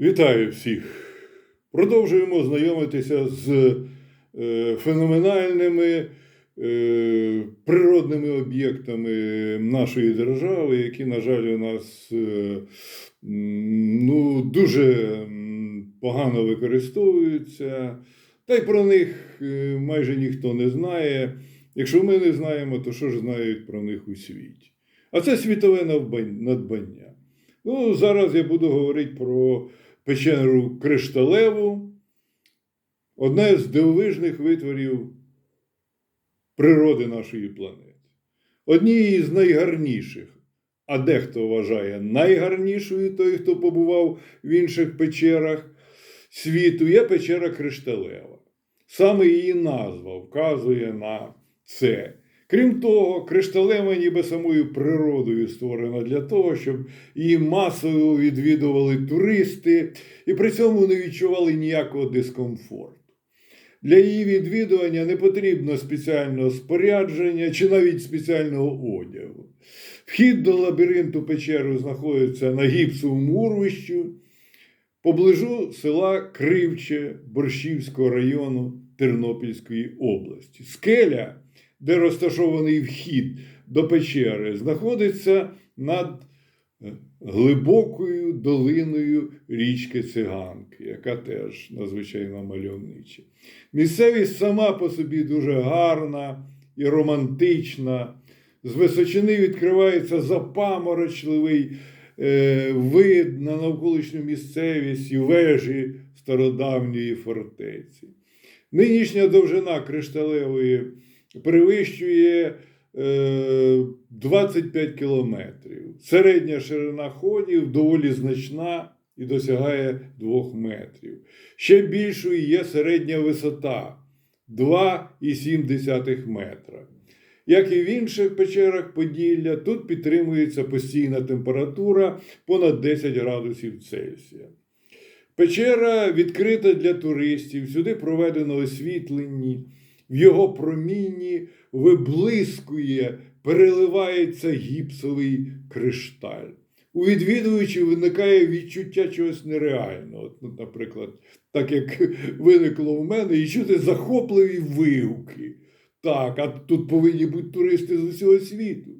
Вітаю всіх! Продовжуємо знайомитися з е, феноменальними е, природними об'єктами нашої держави, які, на жаль, у нас е, ну, дуже погано використовуються. Та й про них майже ніхто не знає. Якщо ми не знаємо, то що ж знають про них у світі? А це світове надбання. Ну, зараз я буду говорити про печеру Кришталеву, одне з дивовижних витворів природи нашої планети. Однією з найгарніших, а дехто вважає найгарнішою той, хто побував в інших печерах світу, є печера Кришталева. Саме її назва вказує на це. Крім того, кришталева ніби самою природою створена для того, щоб її масово відвідували туристи і при цьому не відчували ніякого дискомфорту. Для її відвідування не потрібно спеціального спорядження чи навіть спеціального одягу. Вхід до лабіринту печери знаходиться на гіпсовому урвищу поближу села Кривче Борщівського району Тернопільської області. Скеля, де розташований вхід до печери, знаходиться над е, глибокою долиною річки Циганки, яка теж надзвичайно мальовнича. Місцевість сама по собі дуже гарна і романтична. З височини відкривається запаморочливий е, вид на навколишню місцевість і вежі стародавньої фортеці. Нинішня довжина кришталевої перевищує е, 25 кілометрів. Середня ширина ходів доволі значна і досягає 2 метрів. Ще більшою є середня висота 2,7 метра. Як і в інших печерах Поділля, тут підтримується постійна температура понад 10 градусів Цельсія. Печера відкрита для туристів, сюди проведено освітлення, в його промінні виблискує, переливається гіпсовий кришталь. У відвідувачів виникає відчуття чогось нереального. От, ну, наприклад, так як виникло у мене, і чути захопливі вигуки. Так, а тут повинні бути туристи з усього світу.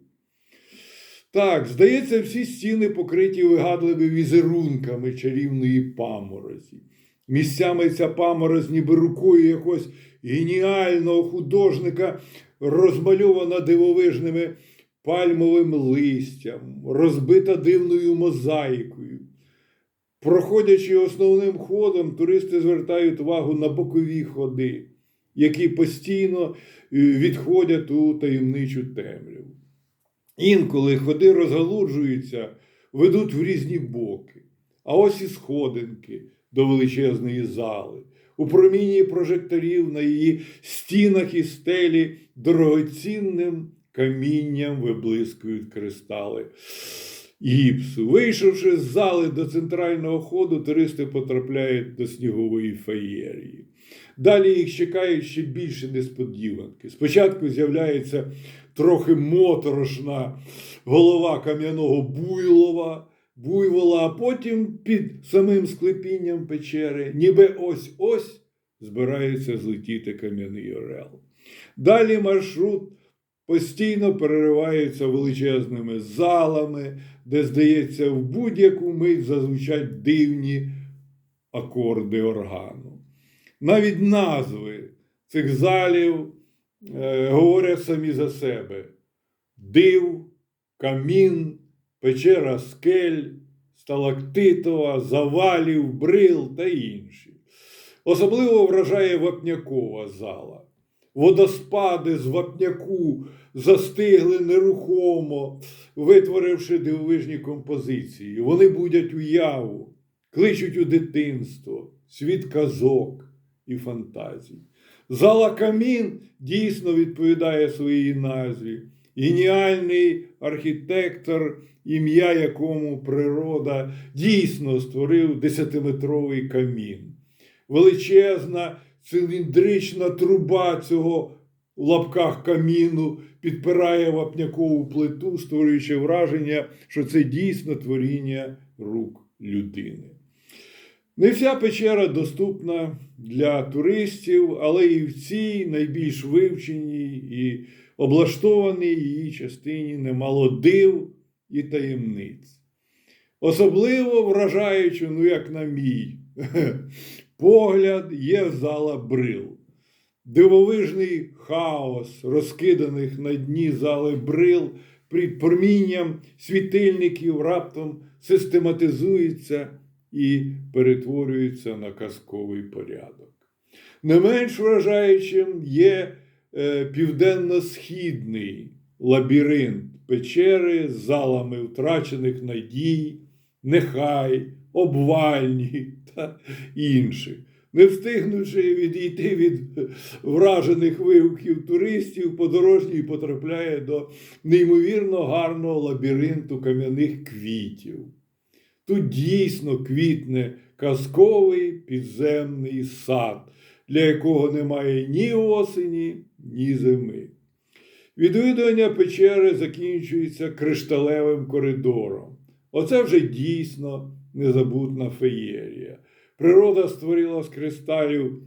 Так, здається, всі стіни покриті вигадливими візерунками чарівної паморозі. Місцями ця паморозь ніби рукою якогось геніального художника розмальована дивовижними пальмовим листям, розбита дивною мозаїкою. Проходячи основним ходом, туристи звертають увагу на бокові ходи, які постійно е, відходять у таємничу темряву. Інколи ходи розгалуджуються, ведуть в різні боки, а ось і сходинки до величезної зали. У промінні прожекторів на її стінах і стелі дорогоцінним камінням виблискують кристали гіпсу. Вийшовши з зали до центрального ходу, туристи потрапляють до снігової феєрії. Далі їх чекають ще більше несподіванки. Спочатку з'являється трохи моторошна голова кам'яного буйлова, буйвола, а потім під самим склепінням печери, ніби ось-ось збирається злетіти кам'яний орел. Далі маршрут постійно переривається величезними залами, де, здається, в будь-яку мить зазвучать дивні акорди органу. Навіть назви цих залів е, говорять самі за себе: див, камін, печера скель, сталактитова, завалів, брил та інші. Особливо вражає вапнякова зала. Водоспади з вапняку застигли нерухомо, витворивши дивовижні композиції. Вони будять уяву, кличуть у дитинство, світ казок і фантазій. Зала Камін дійсно відповідає своїй назві. Геніальний архітектор, ім'я якому природа дійсно створив десятиметровий камін. Величезна циліндрична труба цього в лапках каміну підпирає вапнякову плиту, створюючи враження, що це дійсно творіння рук людини. Не вся печера доступна для туристів, але і в цій найбільш вивченій і облаштованій її частині немало див і таємниць. Особливо вражаючи, ну як на мій погляд, є зала брил. Дивовижний хаос розкиданих на дні зали брил під промінням світильників раптом систематизується і перетворюється на казковий порядок. Не менш вражаючим є південно-східний лабіринт печери з залами втрачених надій, нехай, обвальні та інших. Не встигнувши відійти від вражених вигуків туристів, подорожній потрапляє до неймовірно гарного лабіринту кам'яних квітів. Тут дійсно квітне казковий підземний сад, для якого немає ні осені, ні зими. Відвідування печери закінчується кришталевим коридором. Оце вже дійсно незабутна феєрія. Природа створила з кристалів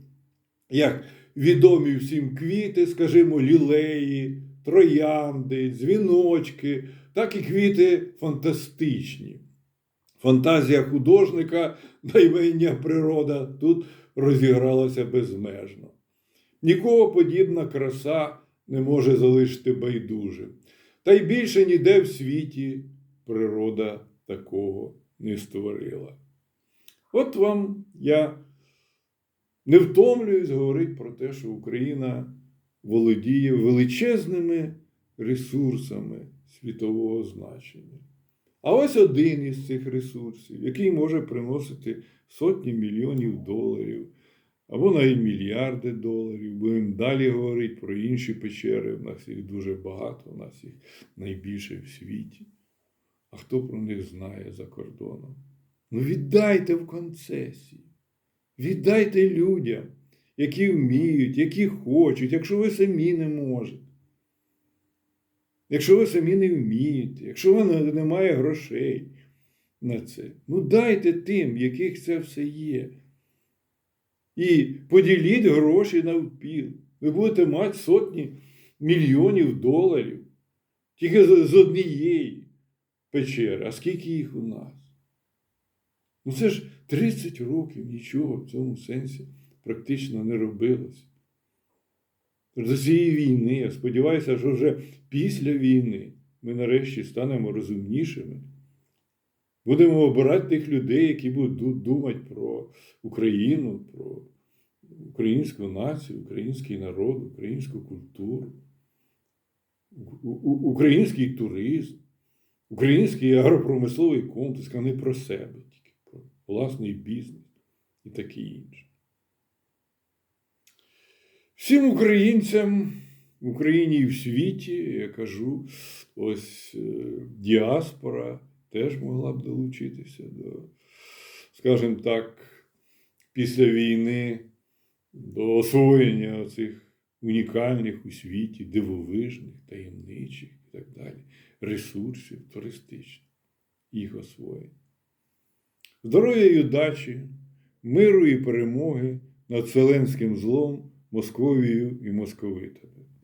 як відомі всім квіти, скажімо, лілеї, троянди, дзвіночки, так і квіти фантастичні. Фантазія художника, наймення природа тут розігралася безмежно. Нікого подібна краса не може залишити байдужим. Та й більше ніде в світі природа такого не створила. От вам я не втомлююсь говорити про те, що Україна володіє величезними ресурсами світового значення. А ось один із цих ресурсів, який може приносити сотні мільйонів доларів або навіть мільярди доларів. Будемо далі говорити про інші печери. У нас їх дуже багато, у нас їх найбільше в світі. А хто про них знає за кордоном? Ну віддайте в концесії. Віддайте людям, які вміють, які хочуть, якщо ви самі не можете. Якщо ви самі не вмієте, якщо вас немає грошей на це, ну дайте тим, яких це все є. І поділіть гроші навпіл. Ви будете мати сотні мільйонів доларів тільки з однієї печери. А скільки їх у нас? Ну це ж 30 років нічого в цьому сенсі практично не робилось. До цієї війни, я сподіваюся, що вже після війни ми нарешті станемо розумнішими. Будемо обирати тих людей, які будуть думати про Україну, про українську націю, український народ, українську культуру, український туризм, український агропромисловий комплекс, а не про себе, тільки про власний бізнес і таке інше. Всім українцям в Україні і в світі, я кажу, ось е, діаспора теж могла б долучитися до, скажімо так, після війни до освоєння цих унікальних у світі, дивовижних, таємничих і так далі, ресурсів туристичних, їх освоєння. Здоров'я і удачі, миру і перемоги над вселенським злом, Московією і московитами.